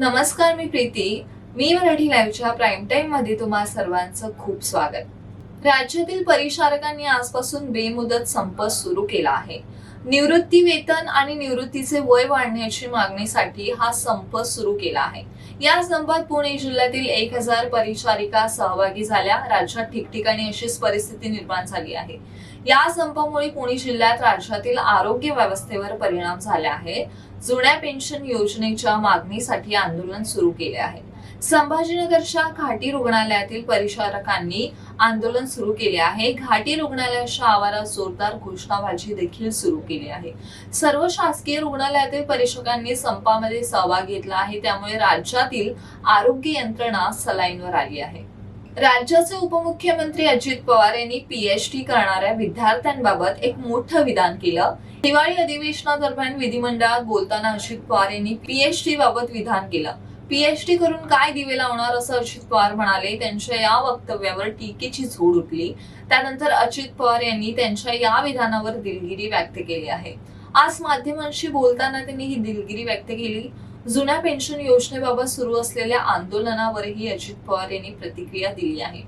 नमस्कार मी प्रीती. मी मराठी लाईव्हच्या प्राईम टाइममध्ये तुम्हा सर्वांचं खूप स्वागत. राज्यातील परिचारकांनी आजपासून बेमुदत संप सुरू केला आहे. निवृत्ती वेतन आणि निवृत्तीचे वय वाढण्याची मागणीसाठी हा संप सुरू केला आहे. या संपात पुणे जिल्ह्यातील एक हजार परिचारिका सहभागी झाल्या. राज्यात ठिकठिकाणी अशीच परिस्थिती निर्माण झाली आहे. या संपामुळे पुणे जिल्ह्यात राज्यातील आरोग्य व्यवस्थेवर परिणाम झाले आहे जुन्या पेन्शन योजनेच्या मागणीसाठी आंदोलन सुरू केले आहे. संभाजीनगरच्या घाटी रुग्णालयातील परिचारकांनी आंदोलन सुरू केले आहे. घाटी रुग्णालयाच्या आवारात जोरदार घोषणाबाजी देखील सुरू केली आहे. सर्व शासकीय रुग्णालयातील परीक्षकांनी संपामध्ये सहभाग घेतला आहे. त्यामुळे राज्यातील आरोग्य यंत्रणा सलाईनवर आली आहे. राज्याचे उपमुख्यमंत्री अजित पवार यांनी पीएचडी करणाऱ्या विद्यार्थ्यांबाबत एक मोठं विधान केलं. दिवाळी अधिवेशनादरम्यान विधिमंडळात बोलताना अजित पवार यांनी पीएचडी बाबत विधान केलं. पीएचडी करून काय दिवे लावणार असं अजित पवार म्हणाले. त्यांच्या या वक्तव्यावर टीकेची झोड उठली. त्यानंतर अजित पवार यांनी त्यांच्या या विधानावर दिलगिरी व्यक्त केली आहे. आज माध्यमांशी बोलताना त्यांनी ही दिलगिरी व्यक्त केली. जुन्या पेन्शन योजनेबाबत सुरू असलेल्या आंदोलनावरही अजित पवार यांनी प्रतिक्रिया दिली आहे.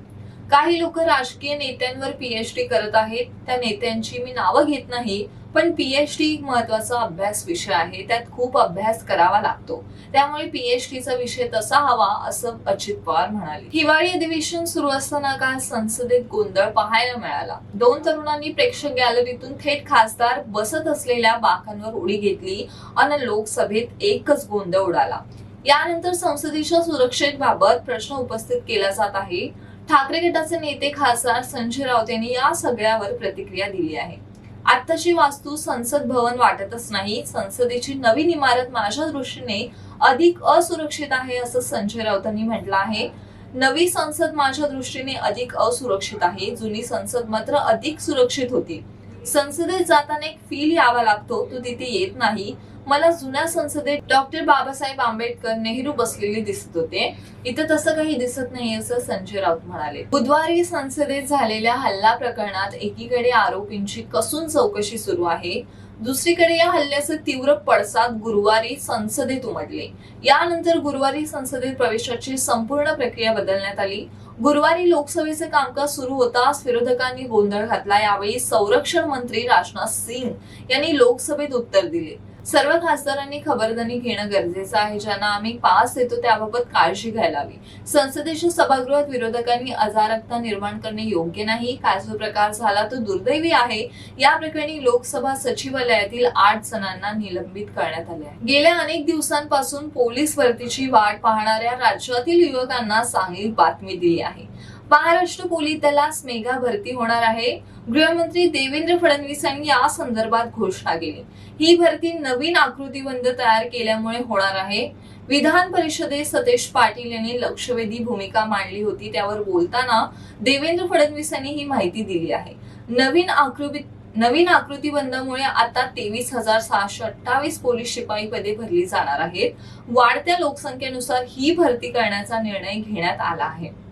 काही लोक राजकीय नेत्यांवर पीएचडी करत आहेत. त्या नेत्यांची मी नावं घेत नाही. पण पीएचडी एक महत्त्वाचा अभ्यास विषय आहे त्यात खूप अभ्यास करावा लागतो. त्यामुळे पीएचडीचा विषय तसा हवा असं अजित पवार म्हणाले. हिवाळी अधिवेशन सुरू असताना काल संसदेत गोंधळ पाहायला मिळाला. दोन तरुणांनी प्रेक्षक गॅलरीतून थेट खासदार बसत असलेल्या बाकांवर उडी घेतली आणि लोकसभेत एकच गोंधळ उडाला. यानंतर संसदेच्या सुरक्षेबाबत प्रश्न उपस्थित केला जात आहे. ठाकरे गटाचे नेते खासदार संजय राऊत यांनी या सगळ्यावर प्रतिक्रिया दिली आहे. आत्ताची वास्तू संसद भवन वाटतच नाही. संसदेची नवीन इमारत माझ्या दृष्टीने अधिक असुरक्षित आहे असं संजय राऊतांनी म्हटलं आहे. नवी संसद माझ्या दृष्टीने अधिक असुरक्षित आहे. जुनी संसद मात्र अधिक सुरक्षित होती. संसदेत जाताना एक फील यावा लागतो तो तिथे येत नाही. मला जुन्या संसदेत डॉक्टर बाबासाहेब आंबेडकर नेहरू बसलेले दिसत होते. इथं तसं काही दिसत नाही असं संजय राऊत म्हणाले. बुधवारी संसदेत झालेल्या हल्ला प्रकरणात एकीकडे आरोपींची कसून चौकशी सुरू आहे. दुसरीकडे या हल्ल्याचे तीव्र पडसाद गुरुवारी संसदेत उमटले. यानंतर गुरुवारी संसदेत प्रवेशाची संपूर्ण प्रक्रिया बदलण्यात आली. गुरुवारी लोकसभेचे कामकाज सुरू होताच विरोधकांनी गोंधळ घातला. यावेळी संरक्षण मंत्री राजनाथ सिंग यांनी लोकसभेत उत्तर दिले. सर्व खासदारांनी खबरदारी घेणं गरजेचं आहे. ज्यांना आम्ही पास देतो त्याबाबत काळजी घ्यायला हवी. संसदेच्या सभागृहात विरोधकांनी अजारकता निर्माण करणे योग्य नाही. काय जो प्रकार झाला तो दुर्दैवी आहे. या प्रकरणी लोकसभा सचिवालयातील आठ जणांना निलंबित करण्यात आले आहे. गेल्या अनेक दिवसांपासून पोलीस भरतीची वाट पाहणाऱ्या राज्यातील युवकांना चांगली बातमी दिली आहे. महाराष्ट्र पोलीस दलास मेगा भरती होणार आहे. गृहमंत्री देवेंद्र फडणवीस यांनी या संदर्भात घोषणा केली. ही भरती नवीन आकृतीबंध तयार केल्यामुळे होणार आहे. विधान परिषदेत सतेज पाटील यांनी लक्षवेधी भूमिका मांडली होती त्यावर बोलताना देवेंद्र फडणवीस यांनी ही माहिती दिली आहे. नवीन आकृती नवीन आकृतीबंधामुळे आता तेवीस हजार सहाशे अठ्ठावीस पोलीस शिपाई पदे भरली जाणार आहेत. वाढत्या लोकसंख्येनुसार ही भरती करण्याचा निर्णय घेण्यात आला आहे.